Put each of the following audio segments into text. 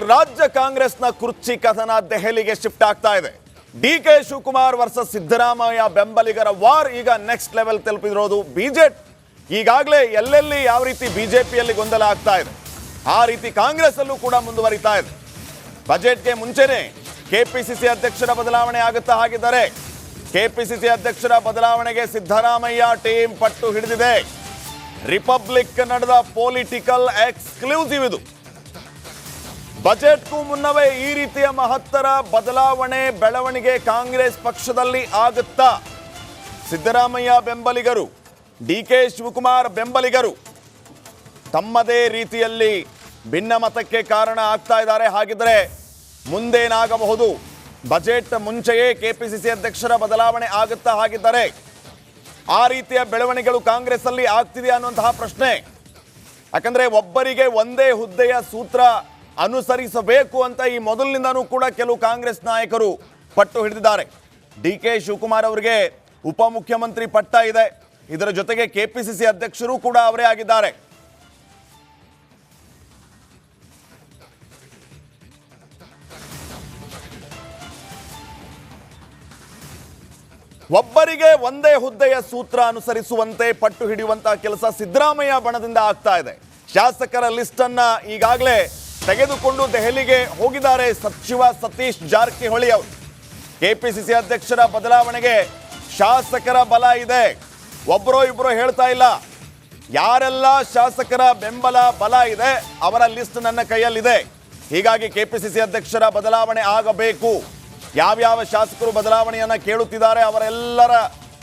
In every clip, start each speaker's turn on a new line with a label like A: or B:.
A: ರಾಜ್ಯ ಕಾಂಗ್ರೆಸ್ನ ಕುರ್ಚಿ ಕಥನ ದೆಹಲಿಗೆ ಶಿಫ್ಟ್ ಆಗ್ತಾ ಇದೆ. D K Shivakumar versus Siddaramaiah ಬೆಂಬಲಿಗರ ವಾರ್ ಈಗ ನೆಕ್ಸ್ಟ್ ಲೆವೆಲ್ ತಲುಪಿರೋದು ಬಿಜೆಪಿ ಈಗಾಗಲೇ ಎಲ್ಲೆಲ್ಲಿ ಯಾವ ರೀತಿ ಬಿಜೆಪಿಯಲ್ಲಿ ಗೊಂದಲ ಆಗ್ತಾ ಇದೆ, ಆ ರೀತಿ ಕಾಂಗ್ರೆಸ್ ಅಲ್ಲೂ ಕೂಡ ಮುಂದುವರಿತಾ ಇದೆ. ಬಜೆಟ್ಗೆ ಮುಂಚೆನೆ ಕೆಪಿಸಿಸಿ ಅಧ್ಯಕ್ಷರ ಬದಲಾವಣೆ ಆಗುತ್ತಾ ಹಾಗಿದ್ದಾರೆ ಕೆಪಿಸಿಸಿ ಅಧ್ಯಕ್ಷರ ಬದಲಾವಣೆಗೆ ಸಿದ್ದರಾಮಯ್ಯ ಟೀಮ್ ಪಟ್ಟು ಹಿಡಿದಿದೆ. ರಿಪಬ್ಲಿಕ್ ನಡೆದ ಪೊಲಿಟಿಕಲ್ ಎಕ್ಸ್ಕ್ಲೂಸಿವ್ ಇದು. ಬಜೆಟ್ಗೂ ಮುನ್ನವೇ ಈ ರೀತಿಯ ಮಹತ್ತರ ಬದಲಾವಣೆ ಬೆಳವಣಿಗೆ ಕಾಂಗ್ರೆಸ್ ಪಕ್ಷದಲ್ಲಿ ಆಗುತ್ತಾ? ಸಿದ್ದರಾಮಯ್ಯ ಬೆಂಬಲಿಗರು ಡಿ ಕೆ ಶಿವಕುಮಾರ್ ಬೆಂಬಲಿಗರು. ತಮ್ಮದೇ ರೀತಿಯಲ್ಲಿ ಭಿನ್ನಮತಕ್ಕೆ ಕಾರಣ ಆಗ್ತಾ ಇದ್ದಾರೆ. ಹಾಗಿದ್ರೆ ಮುಂದೇನಾಗಬಹುದು? ಬಜೆಟ್ ಮುಂಚೆಯೇ ಕೆಪಿಸಿಸಿ ಅಧ್ಯಕ್ಷರ ಬದಲಾವಣೆ ಆಗುತ್ತಾ ಹಾಗಿದ್ದಾರೆ ಆ ರೀತಿಯ ಬೆಳವಣಿಗೆಗಳು ಕಾಂಗ್ರೆಸ್ ಅಲ್ಲಿ ಆಗ್ತಿದೆಯಾ ಅನ್ನುವಂತಹ ಪ್ರಶ್ನೆ. ಯಾಕಂದ್ರೆ ಒಬ್ಬರಿಗೆ ಒಂದೇ ಹುದ್ದೆಯ ಸೂತ್ರ ಅನುಸರಿಸಬೇಕು ಅಂತ ಈ ಮೊದಲಿನಿಂದನೂ ಕೂಡ ಕೆಲವು ಕಾಂಗ್ರೆಸ್ ನಾಯಕರು ಪಟ್ಟು ಹಿಡಿದಿದ್ದಾರೆ. ಡಿ ಕೆ ಶಿವಕುಮಾರ್ ಅವರಿಗೆ ಉಪಮುಖ್ಯಮಂತ್ರಿ ಪಟ್ಟ ಇದೆ. ಇದರ ಜೊತೆಗೆ ಕೆಪಿಸಿಸಿ ಅಧ್ಯಕ್ಷರು ಕೂಡ ಅವರೇ ಆಗಿದ್ದಾರೆ. ಒಬ್ಬರಿಗೆ ಒಂದೇ ಹುದ್ದೆಯ ಸೂತ್ರ ಅನುಸರಿಸುವಂತೆ ಪಟ್ಟು ಹಿಡಿಯುವಂತಹ ಕೆಲಸ ಸಿದ್ದರಾಮಯ್ಯ ಬಣದಿಂದ ಆಗ್ತಾ ಇದೆ. ಶಾಸಕರ ಲಿಸ್ಟ್ ಅನ್ನ ಈಗಾಗಲೇ ತೆಗೆದುಕೊಂಡು ದೆಹಲಿಗೆ ಹೋಗಿದ್ದಾರೆ ಸಚಿವ ಸತೀಶ್ ಜಾರಕಿಹೊಳಿ ಅವರು. ಕೆಪಿಸಿಸಿ ಅಧ್ಯಕ್ಷರ ಬದಲಾವಣೆಗೆ ಶಾಸಕರ ಬಲ ಇದೆ. ಒಬ್ಬರೋ ಇಬ್ಬರೋ ಹೇಳ್ತಾ ಇಲ್ಲ. ಯಾರೆಲ್ಲ ಶಾಸಕರ ಬೆಂಬಲ ಬಲ ಇದೆ ಅವರ ಲಿಸ್ಟ್ ನನ್ನ ಕೈಯಲ್ಲಿದೆ. ಹೀಗಾಗಿ ಕೆಪಿಸಿಸಿ ಅಧ್ಯಕ್ಷರ ಬದಲಾವಣೆ ಆಗಬೇಕು. ಯಾವ್ಯಾವ ಶಾಸಕರು ಬದಲಾವಣೆಯನ್ನ ಕೇಳುತ್ತಿದ್ದಾರೆ ಅವರೆಲ್ಲರ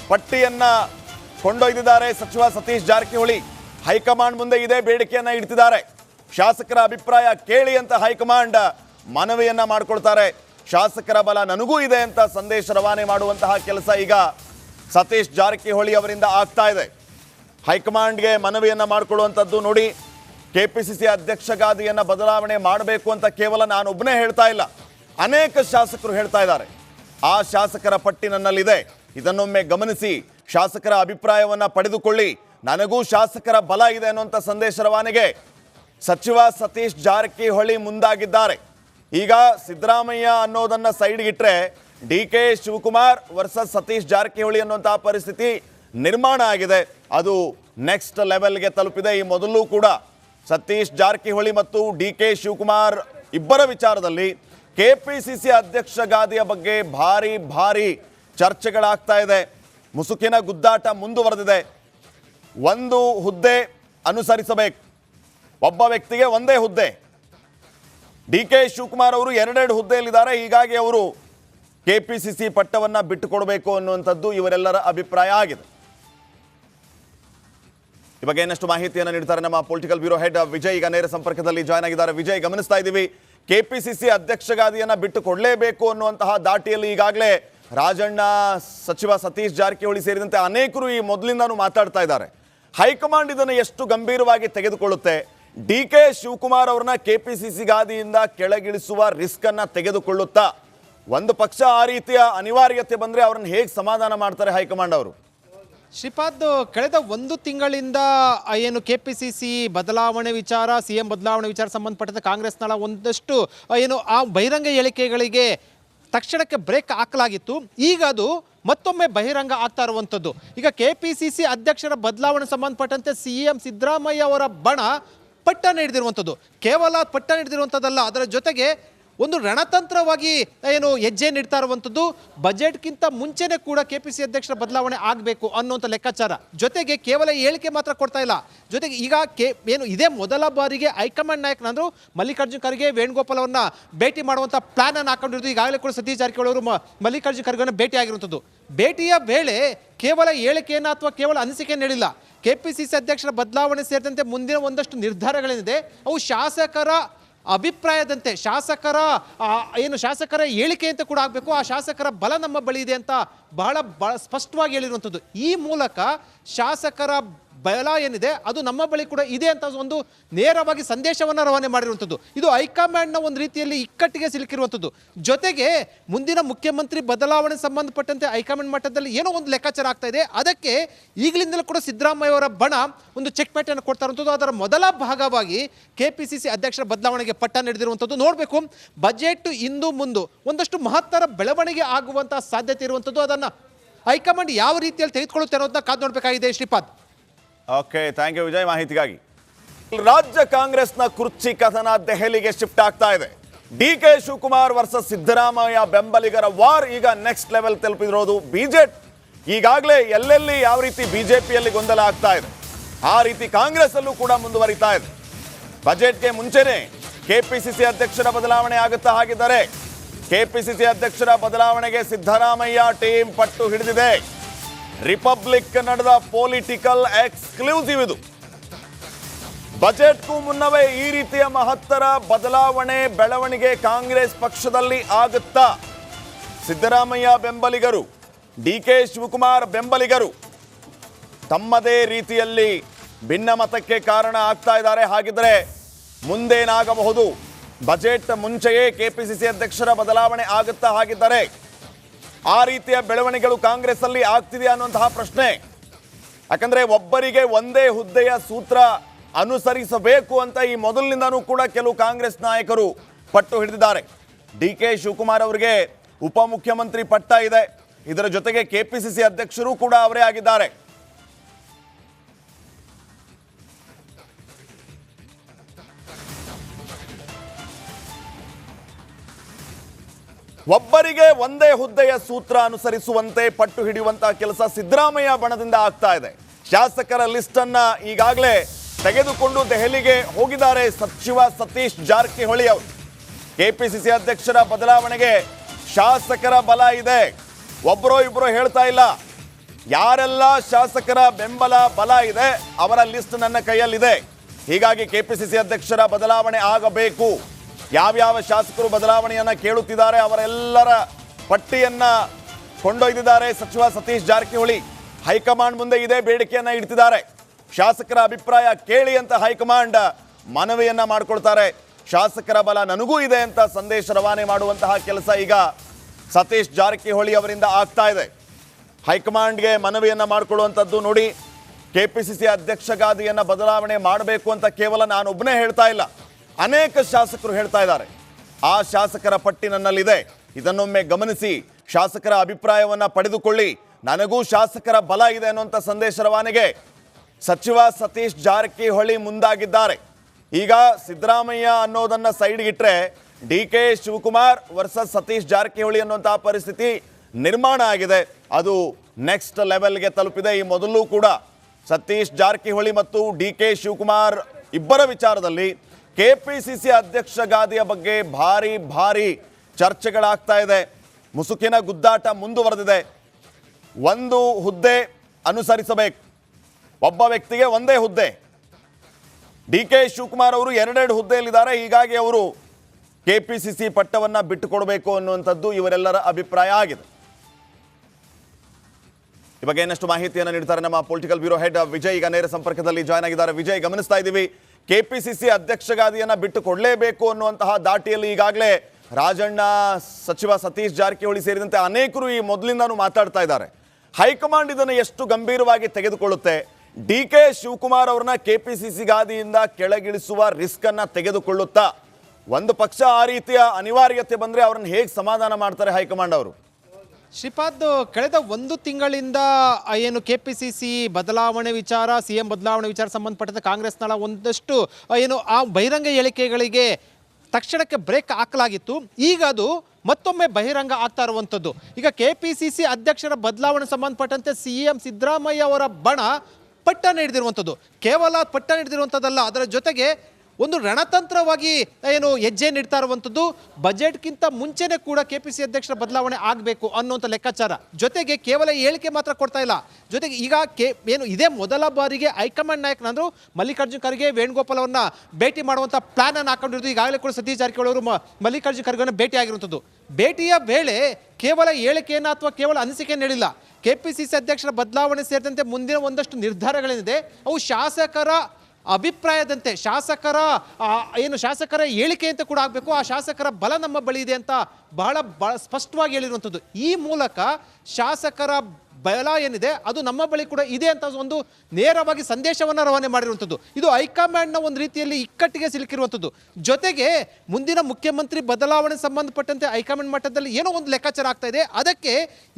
A: ಪಟ್ಟಿಯನ್ನ ಕೊಂಡೊಯ್ದಿದ್ದಾರೆ ಸಚಿವ ಸತೀಶ್ ಜಾರಕಿಹೊಳಿ. ಹೈಕಮಾಂಡ್ ಮುಂದೆ ಇದೇ ಬೇಡಿಕೆಯನ್ನ ಇಡ್ತಿದ್ದಾರೆ. ಶಾಸಕರ ಅಭಿಪ್ರಾಯ ಕೇಳಿ ಅಂತ ಹೈಕಮಾಂಡ್ ಮನವಿಯನ್ನ ಮಾಡ್ಕೊಳ್ತಾರೆ. ಶಾಸಕರ ಬಲ ನನಗೂ ಇದೆ ಅಂತ ಸಂದೇಶ ರವಾನೆ ಮಾಡುವಂತಹ ಕೆಲಸ ಈಗ ಸತೀಶ್ ಜಾರಕಿಹೊಳಿ ಅವರಿಂದ ಆಗ್ತಾ ಇದೆ. ಹೈಕಮಾಂಡ್ಗೆ ಮನವಿಯನ್ನ ಮಾಡಿಕೊಳ್ಳುವಂಥದ್ದು ನೋಡಿ ಕೆ ಪಿ ಸಿ ಸಿ ಅಧ್ಯಕ್ಷಗಾದಿಯನ್ನು ಬದಲಾವಣೆ ಮಾಡಬೇಕು ಅಂತ ಕೇವಲ ನಾನೊಬ್ಬನೇ ಹೇಳ್ತಾ ಇಲ್ಲ. ಅನೇಕ ಶಾಸಕರು ಹೇಳ್ತಾ ಇದ್ದಾರೆ. ಆ ಶಾಸಕರ ಪಟ್ಟಿ ನನ್ನಲ್ಲಿದೆ. ಇದನ್ನೊಮ್ಮೆ ಗಮನಿಸಿ, ಶಾಸಕರ ಅಭಿಪ್ರಾಯವನ್ನ ಪಡೆದುಕೊಳ್ಳಿ. ನನಗೂ ಶಾಸಕರ ಬಲ ಇದೆ ಅನ್ನುವಂಥ ಸಂದೇಶ ರವಾನೆಗೆ ಸಚಿವ ಸತೀಶ್ ಜಾರಕಿಹೊಳಿ ಮುಂದಾಗಿದ್ದಾರೆ. ಈಗ ಸಿದ್ದರಾಮಯ್ಯ ಅನ್ನೋದನ್ನ ಸೈಡ್ಗಿಟ್ರೆ D K Shivakumar versus Satish Jarkiholi ಅನ್ನುವಂತಹ ಪರಿಸ್ಥಿತಿ ನಿರ್ಮಾಣ ಆಗಿದೆ. ಅದು ನೆಕ್ಸ್ಟ್ ಲೆವೆಲ್ಗೆ ತಲುಪಿದೆ. ಈ ಮೊದಲು ಕೂಡ ಸತೀಶ್ ಜಾರಕಿಹೊಳಿ ಮತ್ತು ಡಿ ಕೆ ಶಿವಕುಮಾರ್ ಇಬ್ಬರ ವಿಚಾರದಲ್ಲಿ ಕೆಪಿಸಿಸಿ ಅಧ್ಯಕ್ಷ ಗಾದಿಯ ಬಗ್ಗೆ ಭಾರಿ ಭಾರಿ ಚರ್ಚೆಗಳಾಗ್ತಾ ಇದೆ. ಮುಸುಕಿನ ಗುದ್ದಾಟ ಮುಂದುವರೆದಿದೆ. ಒಂದು ಹುದ್ದೆ ಅನುಸರಿಸಬೇಕು. ಒಬ್ಬ ವ್ಯಕ್ತಿಗೆ ಒಂದೇ ಹುದ್ದೆ. ಡಿ ಕೆ ಶಿವಕುಮಾರ್ ಅವರು ಎರಡೆರಡು ಹುದ್ದೆಯಲ್ಲಿದ್ದಾರೆ. ಹೀಗಾಗಿ ಅವರು ಕೆ ಪಿ ಸಿ ಸಿ ಪಟ್ಟವನ್ನ ಬಿಟ್ಟುಕೊಡಬೇಕು ಅನ್ನುವಂಥದ್ದು ಇವರೆಲ್ಲರ ಅಭಿಪ್ರಾಯ ಆಗಿದೆ. ಈ ಬಗ್ಗೆ ಇನ್ನಷ್ಟು ಮಾಹಿತಿಯನ್ನು ನೀಡ್ತಾರೆ ನಮ್ಮ ಪೊಲಿಟಿಕಲ್ ಬ್ಯೂರೋ ಹೆಡ್ ವಿಜಯ್. ಈಗ ನೇರ ಸಂಪರ್ಕದಲ್ಲಿ ಜಾಯ್ನ್ ಆಗಿದ್ದಾರೆ. ವಿಜಯ್, ಗಮನಿಸ್ತಾ ಇದ್ದೀವಿ. ಕೆಪಿಸಿಸಿ ಸಿ ಸಿ ಅಧ್ಯಕ್ಷಗಾದಿಯನ್ನು ಕೊಡಲೇಬೇಕು ಅನ್ನುವಂತಹ ದಾಟಿಯಲ್ಲಿ ಈಗಾಗಲೇ ರಾಜಣ್ಣ, ಸಚಿವ ಸತೀಶ್ ಜಾರಕಿಹೊಳಿ ಸೇರಿದಂತೆ ಅನೇಕರು ಈ ಮೊದಲಿಂದಾನು ಮಾತಾಡ್ತಾ ಇದ್ದಾರೆ. ಹೈಕಮಾಂಡ್ ಇದನ್ನು ಎಷ್ಟು ಗಂಭೀರವಾಗಿ ತೆಗೆದುಕೊಳ್ಳುತ್ತೆ? ಡಿ ಕೆ ಶಿವಕುಮಾರ್ ಅವ್ರನ್ನ ಕೆಪಿಸಿಸಿ ಗಾದಿಯಿಂದ ಕೆಳಗಿಳಿಸುವ ರಿಸ್ಕ್ ತೆಗೆದುಕೊಳ್ಳುತ್ತಾ ಒಂದು ಪಕ್ಷ ಆ ರೀತಿಯ ಅನಿವಾರ್ಯತೆ ಬಂದ್ರೆ ಅವ್ರನ್ನ ಹೇಗೆ ಸಮಾಧಾನ ಮಾಡ್ತಾರೆ ಹೈಕಮಾಂಡ್ ಅವರು?
B: ಶ್ರೀಪಾದ್ ಕಳೆದ ಒಂದು ತಿಂಗಳಿಂದ ಏನು ಕೆ ಪಿ ಸಿ ಸಿ ಬದಲಾವಣೆ ವಿಚಾರ, ಸಿ ಎಂ ಬದಲಾವಣೆ ವಿಚಾರ ಸಂಬಂಧಪಟ್ಟಂತೆ ಕಾಂಗ್ರೆಸ್ನ ಒಂದಷ್ಟು ಏನು, ಆ ಬಹಿರಂಗ ಹೇಳಿಕೆಗಳಿಗೆ ತಕ್ಷಣಕ್ಕೆ ಬ್ರೇಕ್ ಹಾಕಲಾಗಿತ್ತು. ಈಗ ಅದು ಮತ್ತೊಮ್ಮೆ ಬಹಿರಂಗ ಆಗ್ತಾ ಇರುವಂಥದ್ದು ಈಗ ಕೆ ಪಿ ಸಿ ಸಿ ಅಧ್ಯಕ್ಷರ ಬದಲಾವಣೆ ಸಂಬಂಧಪಟ್ಟಂತೆ ಸಿ ಎಂ ಸಿದ್ದರಾಮಯ್ಯ ಅವರ ಬಣ ಪಟ್ಟ ನೀಡಿದಿರುವಂಥದ್ದು ಕೇವಲ ಪಟ್ಟ ನೀಡಿದಿರುವಂಥದ್ದಲ್ಲ ಅದರ ಜೊತೆಗೆ ಒಂದು ರಣತಂತ್ರವಾಗಿ, ಏನು, ಹೆಜ್ಜೆ ನೀಡ್ತಾ ಇರುವಂಥದ್ದು. ಬಜೆಟ್ಗಿಂತ ಮುಂಚೆನೆ ಕೂಡ ಕೆ ಪಿ ಸಿ ಅಧ್ಯಕ್ಷರ ಬದಲಾವಣೆ ಆಗಬೇಕು ಅನ್ನುವಂಥ ಲೆಕ್ಕಾಚಾರ. ಜೊತೆಗೆ ಕೇವಲ ಹೇಳಿಕೆ ಮಾತ್ರ ಕೊಡ್ತಾ ಇಲ್ಲ. ಜೊತೆಗೆ ಈಗ ಕೆ, ಏನು, ಇದೇ ಮೊದಲ ಬಾರಿಗೆ ಹೈಕಮಾಂಡ್ ನಾಯಕನಂದ್ರು ಮಲ್ಲಿಕಾರ್ಜುನ ಖರ್ಗೆ ವೇಣುಗೋಪಾಲ್ ಅವ್ರನ್ನ ಭೇಟಿ ಮಾಡುವಂಥ ಪ್ಲಾನ್ ಅನ್ನು ಹಾಕೊಂಡಿರೋದು. ಈಗಾಗಲೇ ಕೂಡ ಸತೀಶ್ ಜಾರಕಿಹೊಳಿ ಅವರು ಮಲ್ಲಿಕಾರ್ಜುನ ಖರ್ಗೆನ ಭೇಟಿ ಆಗಿರುವಂಥದ್ದು ಭೇಟಿಯ ವೇಳೆ ಕೇವಲ ಹೇಳಿಕೆಯನ್ನು ಅಥವಾ ಕೇವಲ ಅನಿಸಿಕೆ ಹೇಳಿಲ್ಲ ಕೆ ಪಿ ಸಿ ಸಿ ಅಧ್ಯಕ್ಷರ ಬದಲಾವಣೆ ಸೇರಿದಂತೆ ಮುಂದಿನ ಒಂದಷ್ಟು ನಿರ್ಧಾರಗಳೇನಿದೆ ಅವು ಶಾಸಕರ ಅಭಿಪ್ರಾಯದಂತೆ, ಶಾಸಕರ ಏನು ಶಾಸಕರ ಹೇಳಿಕೆ ಅಂತ ಕೂಡ ಆಗಬೇಕು, ಆ ಶಾಸಕರ ಬಲ ನಮ್ಮ ಬಳಿ ಇದೆ ಅಂತ ಬಹಳ ಬಹಳ ಸ್ಪಷ್ಟವಾಗಿ ಹೇಳಿರುವಂಥದ್ದು. ಈ ಮೂಲಕ ಶಾಸಕರ ಬಲ ಏನಿದೆ, ಅದು ನಮ್ಮ ಬಳಿ ಕೂಡ ಇದೆ ಅಂತ ಒಂದು ನೇರವಾಗಿ ಸಂದೇಶವನ್ನು ರವಾನೆ ಮಾಡಿರುವಂಥದ್ದು. ಇದು ಹೈಕಮಾಂಡ್ನ ಒಂದು ರೀತಿಯಲ್ಲಿ ಇಕ್ಕಟ್ಟಿಗೆ ಸಿಲುಕಿರುವಂಥದ್ದು. ಜೊತೆಗೆ ಮುಂದಿನ ಮುಖ್ಯಮಂತ್ರಿ ಬದಲಾವಣೆ ಸಂಬಂಧಪಟ್ಟಂತೆ ಹೈಕಮಾಂಡ್ ಮಟ್ಟದಲ್ಲಿ ಏನೋ ಒಂದು ಲೆಕ್ಕಾಚಾರ ಆಗ್ತಾ ಇದೆ. ಅದಕ್ಕೆ ಈಗಲಿಂದಲೂ ಕೂಡ ಸಿದ್ದರಾಮಯ್ಯ ಅವರ ಬಣ ಒಂದು ಚೆಕ್ ಅನ್ನು ಕೊಡ್ತಾ ಇರುವಂಥದ್ದು. ಅದರ ಮೊದಲ ಭಾಗವಾಗಿ ಕೆ ಅಧ್ಯಕ್ಷರ ಬದಲಾವಣೆಗೆ ಪಟ್ಟ ನಡೆದಿರುವಂಥದ್ದು ನೋಡಬೇಕು. ಬಜೆಟ್ ಇಂದು ಮುಂದು ಒಂದಷ್ಟು ಮಹತ್ತರ ಬೆಳವಣಿಗೆ ಆಗುವಂತಹ ಸಾಧ್ಯತೆ ಇರುವಂಥದ್ದು. ಅದನ್ನು ಹೈಕಮಾಂಡ್ ಯಾವ ರೀತಿಯಲ್ಲಿ ತೆಗೆದುಕೊಳ್ಳುತ್ತೆ ಅನ್ನೋದನ್ನ ಕಾದು ನೋಡಬೇಕಾಗಿದೆ Shripad.
A: Okay thank you Vijay ಮಾಹಿತಿಗಾಗಿ. ರಾಜ್ಯ ಕಾಂಗ್ರೆಸ್ನ ಕುರ್ಚಿ ಕಥನ ದೆಹಲಿಗೆ ಶಿಫ್ಟ್ ಆಗ್ತಾ ಇದೆ. D K Shivakumar versus Siddaramaiah ಬೆಂಬಲಿಗರ ವಾರ್ ಈಗ ನೆಕ್ಸ್ಟ್ ಲೆವೆಲ್ ತಲುಪಿರೋದು ಬಿಜೆಪಿ ಈಗಾಗಲೇ ಎಲ್ಲೆಲ್ಲಿ ಯಾವ ರೀತಿ ಬಿಜೆಪಿಯಲ್ಲಿ ಗೊಂದಲ ಆಗ್ತಾ ಇದೆ, ಆ ರೀತಿ ಕಾಂಗ್ರೆಸ್ ಅಲ್ಲೂ ಕೂಡ ಮುಂದುವರಿತಾ ಇದೆ. ಬಜೆಟ್ಗೆ ಮುಂಚೆನೆ ಕೆಪಿಸಿಸಿ ಅಧ್ಯಕ್ಷರ ಬದಲಾವಣೆ ಆಗುತ್ತಾ ಹಾಗಿದ್ದಾರೆ ಕೆಪಿಸಿಸಿ ಅಧ್ಯಕ್ಷರ ಬದಲಾವಣೆಗೆ ಸಿದ್ದರಾಮಯ್ಯ ಟೀಮ್ ಪಟ್ಟು ಹಿಡಿದಿದೆ. ರಿಪಬ್ಲಿಕ್ ನಡೆದ ಪೊಲಿಟಿಕಲ್ ಎಕ್ಸ್ಕ್ಲೂಸಿವ್ ಇದು. ಬಜೆಟ್ಗೂ ಮುನ್ನವೇ ಈ ರೀತಿಯ ಮಹತ್ತರ ಬದಲಾವಣೆ ಬೆಳವಣಿಗೆ ಕಾಂಗ್ರೆಸ್ ಪಕ್ಷದಲ್ಲಿ ಆಗುತ್ತಾ? ಸಿದ್ದರಾಮಯ್ಯ ಬೆಂಬಲಿಗರು ಡಿ ಕೆ ಶಿವಕುಮಾರ್ ಬೆಂಬಲಿಗರು. ತಮ್ಮದೇ ರೀತಿಯಲ್ಲಿ ಭಿನ್ನಮತಕ್ಕೆ ಕಾರಣ ಆಗ್ತಾ ಇದ್ದಾರೆ. ಹಾಗಿದ್ರೆ ಮುಂದೇನಾಗಬಹುದು? ಬಜೆಟ್ ಮುಂಚೆಯೇ ಕೆಪಿಸಿಸಿ ಅಧ್ಯಕ್ಷರ ಬದಲಾವಣೆ ಆಗುತ್ತಾ? ಹಾಗಿದ್ದರೆ ಆ ರೀತಿಯ ಬೆಳವಣಿಗೆಗಳು ಕಾಂಗ್ರೆಸ್ ಅಲ್ಲಿ ಆಗ್ತಿದೆಯಾ ಅನ್ನುವಂತಹ ಪ್ರಶ್ನೆ. ಯಾಕಂದ್ರೆ ಒಬ್ಬರಿಗೆ ಒಂದೇ ಹುದ್ದೆಯ ಸೂತ್ರ ಅನುಸರಿಸಬೇಕು ಅಂತ ಈ ಮೊದಲಿನಿಂದನೂ ಕೂಡ ಕೆಲವು ಕಾಂಗ್ರೆಸ್ ನಾಯಕರು ಪಟ್ಟು ಹಿಡಿದಿದ್ದಾರೆ. ಡಿ ಕೆ ಶಿವಕುಮಾರ್ ಅವರಿಗೆ ಉಪಮುಖ್ಯಮಂತ್ರಿ ಪಟ್ಟ ಇದೆ. ಇದರ ಜೊತೆಗೆ ಕೆಪಿಸಿಸಿ ಅಧ್ಯಕ್ಷರು ಕೂಡ ಅವರೇ ಆಗಿದ್ದಾರೆ. ಒಬ್ಬರಿಗೆ ಒಂದೇ ಹುದ್ದೆಯ ಸೂತ್ರ ಅನುಸರಿಸುವಂತೆ ಪಟ್ಟು ಹಿಡಿಯುವಂತಹ ಕೆಲಸ ಸಿದ್ದರಾಮಯ್ಯ ಬಣದಿಂದ ಆಗ್ತಾ ಇದೆ. ಶಾಸಕರ ಲಿಸ್ಟ್ ಅನ್ನ ಈಗಾಗಲೇ ತೆಗೆದುಕೊಂಡು ದೆಹಲಿಗೆ ಹೋಗಿದ್ದಾರೆ ಸಚಿವ ಸತೀಶ್ ಜಾರಕಿಹೊಳಿ ಅವರು. ಕೆಪಿಸಿಸಿ ಅಧ್ಯಕ್ಷರ ಬದಲಾವಣೆಗೆ ಶಾಸಕರ ಬಲ ಇದೆ. ಒಬ್ಬರೋ ಇಬ್ಬರೋ ಹೇಳ್ತಾ ಇಲ್ಲ. ಯಾರೆಲ್ಲ ಶಾಸಕರ ಬೆಂಬಲ ಬಲ ಇದೆ ಅವರ ಲಿಸ್ಟ್ ನನ್ನ ಕೈಯಲ್ಲಿದೆ. ಹೀಗಾಗಿ ಕೆಪಿಸಿಸಿ ಅಧ್ಯಕ್ಷರ ಬದಲಾವಣೆ ಆಗಬೇಕು. ಯಾವ್ಯಾವ ಶಾಸಕರು ಬದಲಾವಣೆಯನ್ನ ಕೇಳುತ್ತಿದ್ದಾರೆ ಅವರೆಲ್ಲರ ಪಟ್ಟಿಯನ್ನ ಕೊಂಡೊಯ್ದಿದ್ದಾರೆ ಸಚಿವ ಸತೀಶ್ ಜಾರಕಿಹೊಳಿ. ಹೈಕಮಾಂಡ್ ಮುಂದೆ ಇದೇ ಬೇಡಿಕೆಯನ್ನ ಇಡ್ತಿದ್ದಾರೆ. ಶಾಸಕರ ಅಭಿಪ್ರಾಯ ಕೇಳಿ ಅಂತ ಹೈಕಮಾಂಡ್ ಮನವಿಯನ್ನ ಮಾಡ್ಕೊಳ್ತಾರೆ. ಶಾಸಕರ ಬಲ ನನಗೂ ಇದೆ ಅಂತ ಸಂದೇಶ ರವಾನೆ ಮಾಡುವಂತಹ ಕೆಲಸ ಈಗ ಸತೀಶ್ ಜಾರಕಿಹೊಳಿ ಅವರಿಂದ ಆಗ್ತಾ ಇದೆ. ಹೈಕಮಾಂಡ್ಗೆ ಮನವಿಯನ್ನ ಮಾಡಿಕೊಳ್ಳುವಂಥದ್ದು ನೋಡಿ ಕೆ ಪಿ ಸಿ ಸಿ ಅಧ್ಯಕ್ಷಗಾದಿಯನ್ನು ಬದಲಾವಣೆ ಮಾಡಬೇಕು ಅಂತ ಕೇವಲ ನಾನೊಬ್ಬನೇ ಹೇಳ್ತಾ ಇಲ್ಲ. ಅನೇಕ ಶಾಸಕರು ಹೇಳ್ತಾ ಇದ್ದಾರೆ. ಆ ಶಾಸಕರ ಪಟ್ಟಿ ನನ್ನಲ್ಲಿದೆ. ಇದನ್ನೊಮ್ಮೆ ಗಮನಿಸಿ, ಶಾಸಕರ ಅಭಿಪ್ರಾಯವನ್ನ ಪಡೆದುಕೊಳ್ಳಿ. ನನಗೂ ಶಾಸಕರ ಬಲ ಇದೆ ಅನ್ನುವಂಥ ಸಂದೇಶ ರವಾನೆಗೆ ಸಚಿವ ಸತೀಶ್ ಜಾರಕಿಹೊಳಿ ಮುಂದಾಗಿದ್ದಾರೆ. ಈಗ ಸಿದ್ದರಾಮಯ್ಯ ಅನ್ನೋದನ್ನ ಸೈಡ್ಗಿಟ್ರೆ D K Shivakumar versus Satish Jarkiholi ಅನ್ನುವಂತಹ ಪರಿಸ್ಥಿತಿ ನಿರ್ಮಾಣ ಆಗಿದೆ. ಅದು ನೆಕ್ಸ್ಟ್ ಲೆವೆಲ್ಗೆ ತಲುಪಿದೆ. ಈ ಮೊದಲು ಕೂಡ ಸತೀಶ್ ಜಾರಕಿಹೊಳಿ ಮತ್ತು ಡಿ ಕೆ ಶಿವಕುಮಾರ್ ಇಬ್ಬರ ವಿಚಾರದಲ್ಲಿ ಕೆಪಿಸಿಸಿ ಅಧ್ಯಕ್ಷ ಗಾದಿಯ ಬಗ್ಗೆ ಭಾರಿ ಭಾರಿ ಚರ್ಚೆಗಳಾಗ್ತಾ ಇದೆ. ಮುಸುಕಿನ ಗುದ್ದಾಟ ಮುಂದುವರೆದಿದೆ. ಒಂದು ಹುದ್ದೆ ಅನುಸರಿಸಬೇಕು. ಒಬ್ಬ ವ್ಯಕ್ತಿಗೆ ಒಂದೇ ಹುದ್ದೆ. ಡಿ ಕೆ ಶಿವಕುಮಾರ್ ಅವರು ಎರಡೆರಡು ಹುದ್ದೆಯಲ್ಲಿದ್ದಾರೆ. ಹೀಗಾಗಿ ಅವರು ಕೆ ಪಿ ಸಿ ಸಿ ಪಟ್ಟವನ್ನು ಬಿಟ್ಟುಕೊಡಬೇಕು ಅನ್ನುವಂಥದ್ದು ಇವರೆಲ್ಲರ ಅಭಿಪ್ರಾಯ ಆಗಿದೆ. ಈ ಬಗ್ಗೆ ಇನ್ನಷ್ಟು ಮಾಹಿತಿಯನ್ನು ನೀಡ್ತಾರೆ ನಮ್ಮ ಪೊಲಿಟಿಕಲ್ ಬ್ಯೂರೋ ಹೆಡ್ ವಿಜಯ್ ಈಗ ನೇರ ಸಂಪರ್ಕದಲ್ಲಿ ಜಾಯ್ನ್ ಆಗಿದ್ದಾರೆ. ವಿಜಯ್, ಗಮನಿಸ್ತಾ ಇದ್ದೀವಿ. ಕೆಪಿಸಿಸಿ ಸಿ ಗಾದಿಯನ್ನ ಬಿಟ್ಟು ಕೊಡಲೇಬೇಕು ಅನ್ನುವಂತಹ ದಾಟಿಯಲ್ಲಿ ಈಗಾಗಲೇ ರಾಜಣ್ಣ ಸಚಿವ ಸತೀಶ್ ಜಾರಕಿಹೊಳಿ ಸೇರಿದಂತೆ ಅನೇಕರು ಈ ಮೊದಲಿಂದಾನು ಮಾತಾಡ್ತಾ ಇದ್ದಾರೆ. ಹೈಕಮಾಂಡ್ ಇದನ್ನು ಎಷ್ಟು ಗಂಭೀರವಾಗಿ ತೆಗೆದುಕೊಳ್ಳುತ್ತೆ? ಡಿ ಕೆ ಶಿವಕುಮಾರ್ ಅವ್ರನ್ನ ಕೆಪಿಸಿಸಿ ಗಾದಿಯಿಂದ ಕೆಳಗಿಳಿಸುವ ರಿಸ್ಕ್ ತೆಗೆದುಕೊಳ್ಳುತ್ತಾ? ಒಂದು ಪಕ್ಷ ಆ ರೀತಿಯ ಅನಿವಾರ್ಯತೆ ಬಂದರೆ ಅವ್ರನ್ನ ಹೇಗೆ ಸಮಾಧಾನ ಮಾಡ್ತಾರೆ ಹೈಕಮಾಂಡ್ ಅವರು?
B: ಶ್ರೀಪಾದ್, ಕಳೆದ ಒಂದು ತಿಂಗಳಿಂದ ಏನು ಕೆ ಪಿ ಸಿ ಸಿ ಬದಲಾವಣೆ ವಿಚಾರ ಸಿ ಎಂ ಬದಲಾವಣೆ ವಿಚಾರ ಸಂಬಂಧಪಟ್ಟಂತೆ ಕಾಂಗ್ರೆಸ್ನ ಒಂದಷ್ಟು ಏನು, ಆ ಬಹಿರಂಗ ಹೇಳಿಕೆಗಳಿಗೆ ತಕ್ಷಣಕ್ಕೆ ಬ್ರೇಕ್ ಹಾಕಲಾಗಿತ್ತು. ಈಗ ಅದು ಮತ್ತೊಮ್ಮೆ ಬಹಿರಂಗ ಆಗ್ತಾ ಇರುವಂಥದ್ದು. ಈಗ ಕೆ ಪಿ ಸಿ ಸಿ ಅಧ್ಯಕ್ಷರ ಬದಲಾವಣೆ ಸಂಬಂಧಪಟ್ಟಂತೆ ಸಿ ಎಂ ಸಿದ್ದರಾಮಯ್ಯ ಅವರ ಬಣ ಪಟ್ಟ ನೀಡಿದಿರುವಂಥದ್ದು ಕೇವಲ ಪಟ್ಟ ನೀಡಿದಿರುವಂಥದ್ದಲ್ಲ ಅದರ ಜೊತೆಗೆ ಒಂದು ರಣತಂತ್ರವಾಗಿ ಏನು ಹೆಜ್ಜೆ ನೀಡ್ತಾ ಇರುವಂಥದ್ದು, ಬಜೆಟ್ಗಿಂತ ಮುಂಚೆನೆ ಕೂಡ ಕೆ ಪಿ ಸಿ ಅಧ್ಯಕ್ಷರ ಬದಲಾವಣೆ ಆಗಬೇಕು ಅನ್ನುವಂಥ ಲೆಕ್ಕಾಚಾರ. ಜೊತೆಗೆ ಕೇವಲ ಹೇಳಿಕೆ ಮಾತ್ರ ಕೊಡ್ತಾ ಇಲ್ಲ. ಜೊತೆಗೆ ಈಗ ಕೆ, ಏನು ಇದೇ ಮೊದಲ ಬಾರಿಗೆ ಹೈಕಮಾಂಡ್ ನಾಯಕನಂದ್ರು ಮಲ್ಲಿಕಾರ್ಜುನ ಖರ್ಗೆ, ವೇಣುಗೋಪಾಲ್ ಅವ್ರನ್ನ ಭೇಟಿ ಮಾಡುವಂಥ ಪ್ಲಾನ್ ಅನ್ನು ಹಾಕೊಂಡಿರೋದು ಈಗಾಗಲೇ ಕೂಡ ಸತೀಶ್ ಜಾರಕಿಹೊಳಿ ಅವರು ಮಲ್ಲಿಕಾರ್ಜುನ ಮಲ್ಲಿಕಾರ್ಜುನ್ ಖರ್ಗೆನ ಭೇಟಿ ಆಗಿರುವಂಥದ್ದು ಭೇಟಿಯ ವೇಳೆ ಕೇವಲ ಹೇಳಿಕೆಯನ್ನು ಅಥವಾ ಕೇವಲ ಅನಿಸಿಕೆ ನೀಡಿಲ್ಲ. ಕೆ ಪಿ ಸಿ ಸಿ ಅಧ್ಯಕ್ಷರ ಬದಲಾವಣೆ ಸೇರಿದಂತೆ ಮುಂದಿನ ಒಂದಷ್ಟು ನಿರ್ಧಾರಗಳೇನಿದೆ, ಅವು ಶಾಸಕರ ಅಭಿಪ್ರಾಯದಂತೆ ಶಾಸಕರ ಏನು ಶಾಸಕರ ಹೇಳಿಕೆ ಅಂತ ಕೂಡ ಆಗಬೇಕು, ಆ ಶಾಸಕರ ಬಲ ನಮ್ಮ ಬಳಿ ಇದೆ ಅಂತ ಬಹಳ ಬಹಳ ಸ್ಪಷ್ಟವಾಗಿ ಹೇಳಿರುವಂಥದ್ದು. ಈ ಮೂಲಕ ಶಾಸಕರ ಬಲ ಏನಿದೆ, ಅದು ನಮ್ಮ ಬಳಿ ಕೂಡ ಇದೆ ಅಂತ ಒಂದು ನೇರವಾಗಿ ಸಂದೇಶವನ್ನು ರವಾನೆ ಮಾಡಿರುವಂಥದ್ದು. ಇದು ಹೈಕಮಾಂಡ್ನ ಒಂದು ರೀತಿಯಲ್ಲಿ ಇಕ್ಕಟ್ಟಿಗೆ ಸಿಲುಕಿರುವಂಥದ್ದು. ಜೊತೆಗೆ ಮುಂದಿನ ಮುಖ್ಯಮಂತ್ರಿ ಬದಲಾವಣೆ ಸಂಬಂಧಪಟ್ಟಂತೆ ಹೈಕಮಾಂಡ್ ಮಟ್ಟದಲ್ಲಿ ಏನೋ ಒಂದು ಲೆಕ್ಕಾಚಾರ ಆಗ್ತಾ ಇದೆ. ಅದಕ್ಕೆ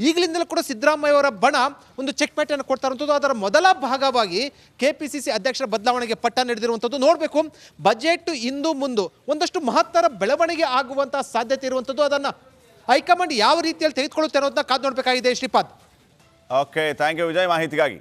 B: ಈಗಲಿಂದಲೂ ಕೂಡ ಸಿದ್ದರಾಮಯ್ಯ ಅವರ ಬಣ ಒಂದು ಚೆಕ್ ಅನ್ನು ಕೊಡ್ತಾ ಇರುವಂಥದ್ದು. ಅದರ ಮೊದಲ ಭಾಗವಾಗಿ ಕೆ ಅಧ್ಯಕ್ಷರ ಬದಲಾವಣೆಗೆ ಪಟ್ಟ ನಡೆದಿರುವಂಥದ್ದು ನೋಡಬೇಕು. ಬಜೆಟ್ ಇಂದು ಮುಂದು ಒಂದಷ್ಟು ಮಹತ್ತರ ಬೆಳವಣಿಗೆ ಆಗುವಂತಹ ಸಾಧ್ಯತೆ ಇರುವಂಥದ್ದು. ಅದನ್ನು ಹೈಕಮಾಂಡ್ ಯಾವ ರೀತಿಯಲ್ಲಿ ತೆಗೆದುಕೊಳ್ಳುತ್ತೆ ಅನ್ನೋದನ್ನ ಕಾದು ನೋಡಬೇಕಾಗಿದೆ Shripad.
A: Okay thank you Vijay ಮಾಹಿತಿಗಾಗಿ